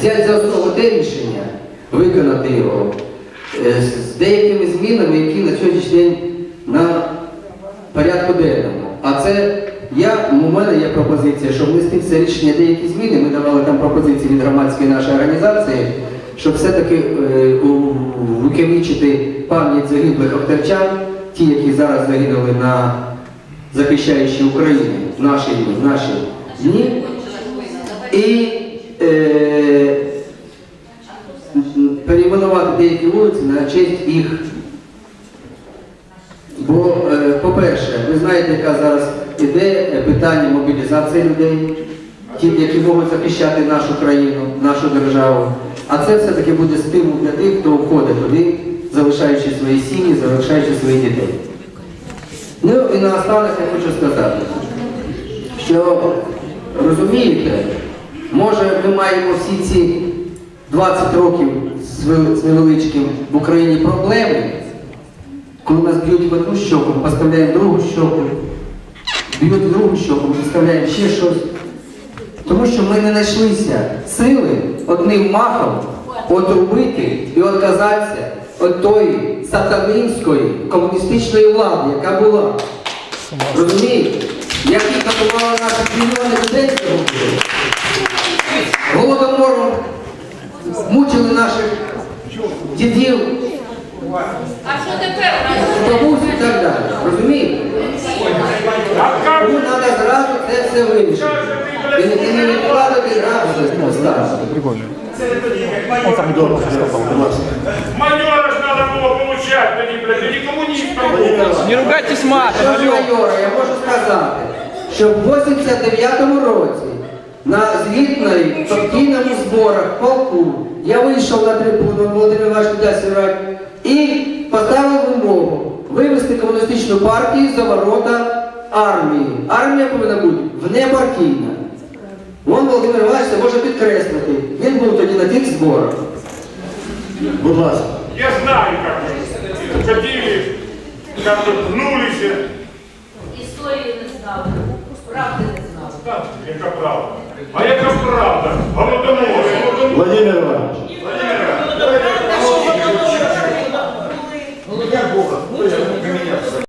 взяти за основу те рішення, виконати його е, з деякими змінами, які на сьогоднішній день на порядку денному. А це я, у мене є пропозиція, щоб внести це рішення деякі зміни. Ми давали там пропозиції від громадської нашої організації, щоб все-таки е, у- пам'ять загиблих авторчан, ті, які зараз загинули на захищаючи Україну, в наші, наші дні. І е, деякі вулиці на честь їх. Бо, е, по-перше, ви знаєте, яка зараз іде е, питання мобілізації людей, ті, які можуть захищати нашу країну, нашу державу. А це все-таки буде стимул для тих, хто входить туди, залишаючи свої сім'ї, залишаючи своїх дітей. Ну і наостанок я хочу сказати, що розумієте, може ми маємо всі ці 20 років з невеличким в Україні проблеми, коли нас б'ють в одну щоку, ми поставляємо другу щоку, б'ють в другу щоку, поставляємо ще щось. Тому що ми не знайшлися сили одним махом отрубити і отказатися від тої сатанинської комуністичної влади, яка була. Розумієте? Які катували наших мільйони людей дідів, А що тепер у і так далі. Розумієте? Тому треба зразу це все вирішити. І не- відкладати зразу це поставити. Прикольно. Майора ж надо было получать, не, блядь, да не. Не ругайтесь матом, алло. майора, я можу сказати, що в 89-му році на звітної партійному зборах полку я вийшов на трибуну, Володимир Іванович сирать, і поставив вимогу вивести комуністичну партію за ворота армії. Армія повинна бути внепартійна. Вон Володимир Іванович це може підкреслити. Він був тоді на тих зборах. Будь ласка. Я знаю, как вы ходили, как вы гнулись. Історії не знали, правди не знали. Яка правда. А яка правда? Голодомор. Владимир Иванович.